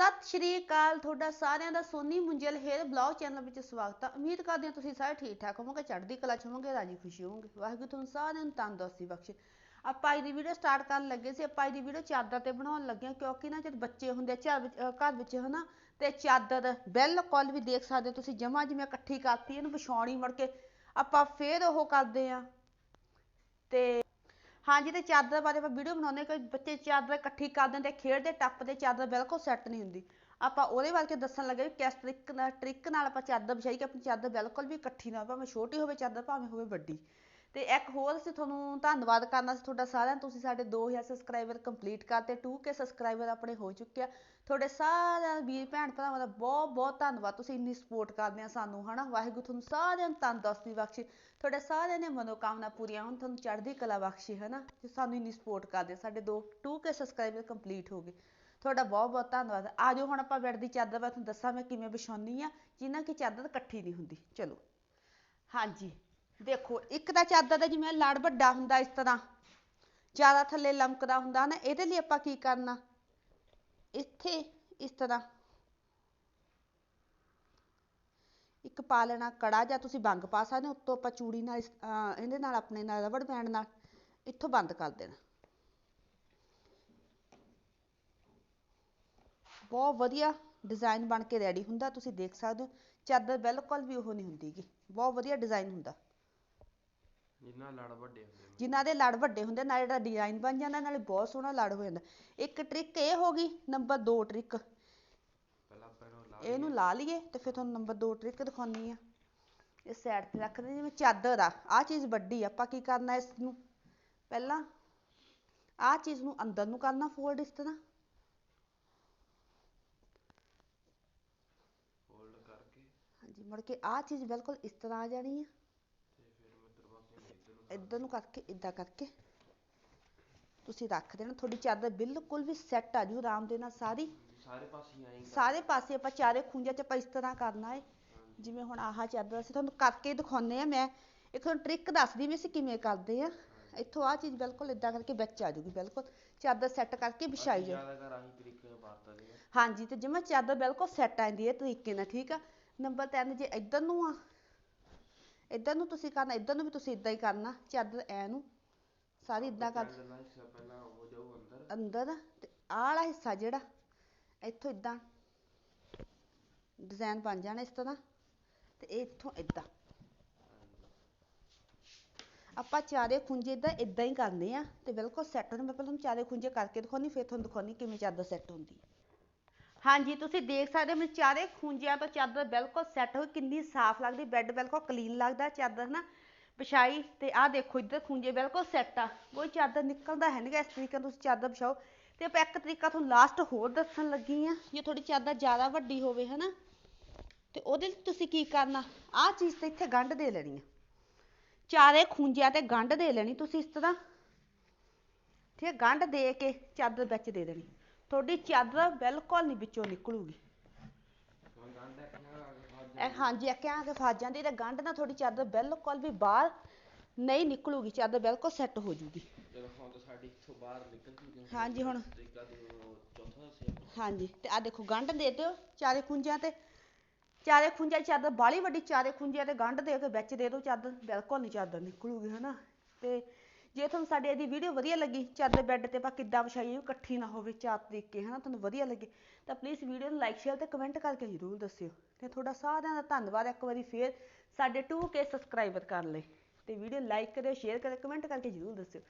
ਸਤਿ ਸ਼੍ਰੀ ਅਕਾਲ, ਤੁਹਾਡਾ ਸਾਰਿਆਂ ਦਾ Soni Munjal hair blog channel ਵਿੱਚ ਸਵਾਗਤ ਹੈ ਉਮੀਦ ਕਰਦੇ ਹਾਂ ਤੁਸੀਂ ਸਾਰੇ ਠੀਕ ਠਾਕ ਹੋਵੋਗੇ, ਚੜ੍ਹਦੀ ਕਲਾ ਚ ਹੋਵੋਗੇ, ਰਾਜੀ ਖੁਸ਼ੀ ਹੋਵੋਗੇ। ਵਾਹਿਗੁਰੂ ਤੁਹਾਨੂੰ ਸਾਰਿਆਂ ਨੂੰ ਤੰਦਰੁਸਤੀ ਬਖਸ਼ੇ। ਆਪਾਂ ਅੱਜ ਦੀ ਵੀਡੀਓ ਸਟਾਰਟ ਕਰਨ ਲੱਗੇ ਸੀ, ਆਪਾਂ ਅੱਜ ਦੀ ਵੀਡੀਓ ਚਾਦਰ ਤੇ ਬਣਾਉਣ ਲੱਗੇ ਹਾਂ ਕਿਉਂਕਿ ਨਾ ਜਦ ਬੱਚੇ ਹੁੰਦੇ ਆ ਘਰ ਵਿੱਚ ਘਰ ਵਿੱਚ, ਹਨਾ, ਤੇ ਚਾਦਰ ਬਿਲਕੁਲ ਵੀ ਦੇਖ ਸਕਦੇ ਹੋ ਤੁਸੀਂ, ਜਮਾ ਜਿਵੇਂ ਇਕੱਠੀ ਕਰਤੀ, ਇਹਨੂੰ ਵਿਛਾਉਣੀ ਮੁੜ ਕੇ ਆਪਾਂ ਫੇਰ ਉਹ ਕਰਦੇ ਆ ਤੇ ਹਾਂਜੀ ਤੇ ਚਾਦਰ ਬਾਰੇ ਆਪਾਂ ਵੀਡੀਓ ਬਣਾਉਂਦੇ ਕੋਈ ਬੱਚੇ ਚਾਦਰ ਇਕੱਠੀ ਕਰ ਦਿੰਦੇ ਖੇਡਦੇ ਟੱਪਦੇ ਚਾਦਰ ਬਿਲਕੁਲ ਸੈੱਟ ਨਹੀਂ ਹੁੰਦੀ। ਆਪਾਂ ਉਹਦੇ ਬਾਰੇ ਦੱਸਣ ਲੱਗੇ ਵੀ ਕਿਸ ਤਰੀਕ ਨਾਲ ਟ੍ਰਿਕ ਨਾਲ ਆਪਾਂ ਚਾਦਰ ਵਿਛਾਈ ਕਿ ਆਪਣੀ ਚਾਦਰ ਬਿਲਕੁਲ ਵੀ ਇਕੱਠੀ ਨਾ ਹੋਵੇ, ਭਾਵੇਂ ਛੋਟੀ ਹੋਵੇ ਚਾਦਰ ਭਾਵੇਂ ਹੋਵੇ ਵੱਡੀ। ਤੇ ਇੱਕ ਹੋਰ ਅਸੀਂ ਤੁਹਾਨੂੰ ਧੰਨਵਾਦ ਕਰਨਾ ਸੀ ਤੁਹਾਡਾ ਸਾਰਿਆਂ ਦਾ। ਤੁਸੀਂ ਸਾਡੇ 2000 ਸਬਸਕ੍ਰਾਈਬਰ ਕੰਪਲੀਟ ਕਰਤੇ 2k ਸਬਸਕ੍ਰਾਈਬਰ ਆਪਣੇ ਹੋ ਚੁੱਕੇ ਆ। ਤੁਹਾਡੇ ਸਾਰਿਆਂ ਵੀਰ ਭੈਣ ਭਰਾਵਾਂ ਦਾ ਬਹੁਤ ਬਹੁਤ ਧੰਨਵਾਦ। ਤੁਸੀਂ ਇੰਨੀ ਸਪੋਰਟ ਕਰਦੇ ਆ ਸਾਨੂੰ, ਹਨਾ? ਵਾਹਿਗੁਰੂ ਤੁਹਾਨੂੰ ਸਾਰਿਆਂ ਨੂੰ ਤੰਦਰੁਸਤੀ ਬਖਸ਼ੇ। ਤੁਹਾਡੇ ਸਾਰਿਆਂ ਦੀਆਂ ਮਨੋਕਾਮਨਾ ਪੂਰੀਆਂ ਹੋਣ, ਤੁਹਾਨੂੰ ਚੜ੍ਹਦੀ ਕਲਾ ਬਖਸ਼ੇ, ਹਨਾ? ਤੇ ਸਾਨੂੰ ਇੰਨੀ ਸਪੋਰਟ ਕਰਦੇ ਸਾਡੇ 2 2k ਸਬਸਕ੍ਰਾਈਬਰ ਕੰਪਲੀਟ ਹੋ ਗਏ। ਤੁਹਾਡਾ ਬਹੁਤ ਬਹੁਤ ਧੰਨਵਾਦ। ਆਜੋ ਹੁਣ ਆਪਾਂ ਬੈੱਡ ਦੀ ਚਾਦਰ ਮੈਂ ਤੁਹਾਨੂੰ ਦੱਸਾਂ ਮੈਂ ਕਿਵੇਂ ਵਿਛਾਉਣੀ ਆ। ਜਿੰਨਾ ਕਿ ਚਾਦਰ ਇਕੱਠੀ ਨਹੀਂ ਹੁੰਦੀ। ਚਲੋ। ਹਾਂਜੀ। ਦੇਖੋ, ਇੱਕ ਤਾਂ ਚਾਦਰ ਦਾ ਜਿਵੇਂ ਲੜ ਵੱਡਾ ਹੁੰਦਾ ਇਸ ਤਰ੍ਹਾਂ, ਜ਼ਿਆਦਾ ਥੱਲੇ ਲਮਕਦਾ ਹੁੰਦਾ ਨਾ, ਇਹਦੇ ਲਈ ਆਪਾਂ ਕੀ ਕਰਨਾ? ਇੱਥੇ ਇਸ ਤਰ੍ਹਾਂ। ਇੱਕ ਪਾ ਲੈਣਾ ਕੜਾ ਜਾਂ ਤੁਸੀਂ ਬੰਗ ਪਾ ਸਕਦੇ ਹੋ, ਉੱਤੋਂ ਆਪਾਂ ਚੂੜੀ ਨਾਲ ਇਹਦੇ ਨਾਲ ਆਪਣੇ ਨਾਲ ਰਬੜ ਬੈਂਡ ਨਾਲ ਇੱਥੋਂ ਬੰਦ ਕਰ ਦੇਣਾ। ਬਹੁਤ ਵਧੀਆ ਡਿਜ਼ਾਈਨ ਬਣ ਕੇ ਰੈਡੀ ਹੁੰਦਾ, ਤੁਸੀਂ ਦੇਖ ਸਕਦੇ ਹੋ। ਚਾਦਰ ਬਿਲਕੁਲ ਵੀ ਉਹ ਨਹੀਂ ਹੁੰਦੀਗੀ। ਬਹੁਤ ਵਧੀਆ ਡਿਜ਼ਾਈਨ ਹੁੰਦਾ। ਜਿੰਨਾ ਲੜ ਵੱਡੇ ਹੁੰਦੇ ਨੇ। ਜਿਨ੍ਹਾਂ ਦੇ ਲੜ ਵੱਡੇ ਹੁੰਦੇ ਨਾਲ ਜਿਹੜਾ ਡਿਜ਼ਾਈਨ ਬਣ ਜਾਂਦਾ ਨਾਲੇ ਬਹੁਤ ਸੋਹਣਾ ਲੜ ਹੋ ਜਾਂਦਾ। ਇੱਕ ਟ੍ਰਿਕ ਇਹ ਹੋ ਗਈ ਨੰਬਰ 2 ਟ੍ਰਿਕ ਪਹਿਲਾਂ ਆਪਾਂ ਇਹਨੂੰ ਲਾ ਇਹਨੂੰ ਲਾ ਲਈਏ ਤੇ ਫਿਰ ਤੁਹਾਨੂੰ ਨੰਬਰ 2 ਟ੍ਰਿਕ ਦਿਖਾਉਣੀ ਆ ਇਹ ਸਾਈਡ ਤੇ ਰੱਖ ਦੇ ਜਿਵੇਂ ਚਾਦਰ ਆ। ਆਹ ਚੀਜ਼ ਵੱਡੀ ਆ, ਆਪਾਂ ਕੀ ਕਰਨਾ ਇਸ ਨੂੰ ਪਹਿਲਾਂ ਆਹ ਚੀਜ਼ ਨੂੰ ਅੰਦਰ ਨੂੰ ਕਰਨਾ ਫੋਲਡ ਇਸ ਤਰ੍ਹਾਂ। ਫੋਲਡ ਕਰਕੇ। ਹਾਂਜੀ ਮੁੜ ਕੇ ਆਹ ਚੀਜ਼ ਬਿਲਕੁਲ ਇਸ ਤਰ੍ਹਾਂ ਆ ਜਾਣੀ ਆ ਤੇ ਫਿਰ ਮਿੱਤਰ ਪਾਸੇ ਨੂੰ ਇੱਧਰ ਨੂੰ ਕਰਕੇ ਇਦਾਂ ਕਰਕੇ। ਤੁਸੀਂ ਰੱਖ ਦੇਣਾ ਤੁਹਾਡੀ ਚਾਦਰ ਬਿਲਕੁਲ ਵੀ ਸੈੱਟ ਆ ਜੂ ਆਰਾਮ ਦੇ ਨਾਲ ਸਾਰੀ। ਸਾਰੇ ਪਾਸੇ ਆਏਗਾ ਸਾਰੇ ਪਾਸੇ ਆਪਾਂ ਚਾਰੇ ਖੂੰਜਾਂ 'ਚ ਆਪਾਂ ਇਸ ਤਰ੍ਹਾਂ ਕਰਨਾ ਹੈ ਜਿਵੇਂ ਹੁਣ ਆਹ ਚਾਦਰ ਅਸੀਂ ਤੁਹਾਨੂੰ ਕਰਕੇ ਦਿਖਾਉਂਦੇ ਆ ਮੈਂ ਇੱਕ ਤੁਹਾਨੂੰ ਟ੍ਰਿਕ ਦੱਸਦੀ ਵੀ ਅਸੀਂ ਕਿਵੇਂ ਕਰਦੇ ਆ। ਇੱਥੋਂ ਆਹ ਚੀਜ਼ ਬਿਲਕੁਲ ਇਦਾਂ ਕਰਕੇ ਵਿੱਚ ਆ ਜੂਗੀ ਬਿਲਕੁਲ। ਚਾਦਰ ਸੈੱਟ ਕਰਕੇ ਵਿਛਾਈ ਜਾਓ। ਜ਼ਿਆਦਾਤਰ ਆਹੀ ਤਰੀਕੇ ਵਰਤਦੇ ਆ ਹਾਂਜੀ ਤੇ ਜਿਵੇਂ ਚਾਦਰ ਬਿਲਕੁਲ ਸੈੱਟ ਆਂਦੀ ਹੈ ਤਰੀਕੇ ਨਾਲ ਠੀਕ ਆ? ਨੰਬਰ 3 ਜੇ ਇੱਧਰ ਨੂੰ ਆ ਇੱਧਰ ਨੂੰ ਤੁਸੀਂ ਕਰਨਾ ਇੱਧਰ ਨੂੰ ਵੀ ਤੁਸੀਂ ਇਦਾਂ ਹੀ ਕਰਨਾ ਚਾਦਰ ਐ ਨੂੰ। ਸਾਰੀ ਇਦਾਂ ਕਰ। ਚੰਦ ਦਾ ਹਿੱਸਾ ਪਹਿਲਾਂ ਹੋ ਜਾਊ ਅੰਦਰ। ਅੰਦਰ ਤੇ ਆਹ ਵਾਲਾ ਹਿੱਸਾ ਜਿਹੜਾ ਇੱਥੋਂ ਇਦਾਂ। ਡਿਜ਼ਾਈਨ ਬਣ ਜਾਣਾ ਇਸ ਤਰ੍ਹਾਂ ਤੇ ਇਹ ਇੱਥੋਂ ਇਦਾਂ। ਆਪਾਂ ਚਾਰੇ ਖੁੰਝੇ ਇਦਾਂ ਇਦਾਂ ਹੀ ਕਰਨੇ ਆ ਤੇ ਬਿਲਕੁਲ ਸੈੱਟ ਨੇ ਮੈਂ ਪਹਿਲਾਂ ਤੁਹਾਨੂੰ ਚਾਰੇ ਖੁੰਝੇ ਕਰਕੇ ਦਿਖਾਉਣੀ ਫਿਰ ਤੁਹਾਨੂੰ ਦਿਖਾਉਣੀ ਕਿਵੇਂ ਚਾਦਰ ਸੈੱਟ ਹੁੰਦੀ। ਹੈ ਹਾਂਜੀ, ਤੁਸੀਂ ਦੇਖ ਸਕਦੇ ਹੋ ਮੇਰੇ ਚਾਰੇ ਖੁੰਝਿਆਂ ਤੋਂ ਚਾਦਰ ਬਿਲਕੁਲ ਸੈੱਟ ਹੋਈ ਕਿੰਨੀ ਸਾਫ਼ ਲੱਗਦੀ ਬੈੱਡ ਬਿਲਕੁਲ ਕਲੀਨ ਲੱਗਦਾ, ਚਾਦਰ ਨਾ ਵਿਛਾਈ, ਤੇ ਆਹ ਦੇਖੋ, ਇੱਧਰ ਖੁੰਝੇ ਬਿਲਕੁਲ ਸੈੱਟ ਆ। ਕੋਈ ਚਾਦਰ ਨਿਕਲਦਾ ਹੈ ਨਹੀਂ ਇਸ ਤਰੀਕੇ ਨਾਲ ਤੁਸੀਂ ਚਾਦਰ ਵਿਛਾਓ। ਤੇ ਆਪਾਂ ਇੱਕ ਤਰੀਕਾ ਤੁਹਾਨੂੰ ਲਾਸਟ ਹੋਰ ਦੱਸਣ ਲੱਗੀ ਆ ਜੇ ਤੁਹਾਡੀ ਚਾਦਰ ਜ਼ਿਆਦਾ ਵੱਡੀ ਹੋਵੇ, ਹਨਾ? ਤੇ ਉਹਦੇ ਲਈ ਤੁਸੀਂ ਕੀ ਕਰਨਾ? ਆਹ ਚੀਜ਼ ਤੇ ਇੱਥੇ ਗੰਢ ਦੇ ਲੈਣੀ ਆ। ਚਾਰੇ ਖੁੰਝਿਆਂ ਤੇ ਗੰਢ ਦੇ ਲੈਣੀ, ਤੁਸੀਂ ਇਸ ਤਰ੍ਹਾਂ। ਠੀਕ ਹੈ, ਗੰਢ ਦੇ ਕੇ ਚਾਦਰ ਵਿੱਚ ਦੇ ਦੇਣੀ। ਤੁਹਾਡੀ ਚਾਦਰ ਬਿਲਕੁਲ ਨਹੀਂ ਵਿੱਚੋਂ ਨਿਕਲੂਗੀ। ਇਹ ਹਾਂਜੀ ਇਹ ਕਿਹਾ ਕਿ ਫਸ ਜਾਂਦੀ ਤੇ ਗੰਢ ਨਾਲ ਤੁਹਾਡੀ ਚਾਦਰ ਬਿਲਕੁਲ ਵੀ ਬਾਹਰ ਨਹੀਂ ਨਿਕਲੂਗੀ ਚਾਦਰ ਬਿਲਕੁਲ ਸੈੱਟ ਹੋ ਜੂਗੀ। ਹੁਣ ਤਾਂ ਸਾਡੀ ਇੱਥੋਂ ਬਾਹਰ ਨਿਕਲ ਚੁੱਕੀ ਹਾਂਜੀ, ਹੁਣ। ਤਰੀਕਾ ਚੌਥਾ ਹਾਂਜੀ ਤੇ ਆ ਦੇਖੋ ਗੰਢ ਦੇ ਦਿਓ ਚਾਰੇ ਖੁੰਝਿਆਂ ਤੇ। ਚਾਰੇ ਖੁੰਝਾਂ ਚਾਦਰ ਬਾਹਲੀ ਵੱਡੀ ਚਾਰੇ ਖੁੰਝਿਆਂ ਤੇ ਗੰਢ ਦੇ ਕੇ ਵਿੱਚ ਦੇ ਦਿਓ ਚਾਦਰ ਬਿਲਕੁਲ ਨਹੀਂ ਚਾਦਰ ਨਿਕਲੂਗੀ ਹਨਾ? ਤੇ ਜੇ ਤੁਹਾਨੂੰ ਸਾਡੇ ਇਹਦੀ ਵੀਡੀਓ ਵਧੀਆ ਲੱਗੀ ਚਾਦਰ ਬੈੱਡ ਤੇ ਆਪਾਂ ਕਿੱਦਾਂ ਵਿਛਾਈਏ ਇਕੱਠੀ ਨਾ ਹੋਵੇ ਚਾਰ ਤਰੀਕੇ, ਹਨਾ, ਤੁਹਾਨੂੰ ਵਧੀਆ ਲੱਗੇ, ਤਾਂ ਪਲੀਜ਼ ਵੀਡੀਓ ਨੂੰ ਲਾਈਕ ਸ਼ੇਅਰ ਤੇ ਕਮੈਂਟ ਕਰਕੇ ਜ਼ਰੂਰ ਦੱਸਿਓ। ਤੇ ਤੁਹਾਡਾ ਸਾਰਿਆਂ ਦਾ ਧੰਨਵਾਦ ਇੱਕ ਵਾਰੀ ਫੇਰ ਸਾਡੇ 2k ਸਬਸਕ੍ਰਾਈਬਰ ਕਰਨ ਲਈ। ਤੇ ਵੀਡੀਓ ਲਾਈਕ ਕਰਿਓ ਸ਼ੇਅਰ ਕਰਿਓ ਕਮੈਂਟ ਕਰਕੇ ਜ਼ਰੂਰ ਦੱਸਿਓ।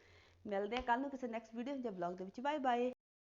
ਮਿਲਦੇ ਹਾਂ ਕੱਲ ਨੂੰ ਕਿਸੇ ਨੈਕਸਟ ਵੀਡੀਓ ਜਾਂ ਵਲੌਗ ਦੇ ਵਿੱਚ। Bye bye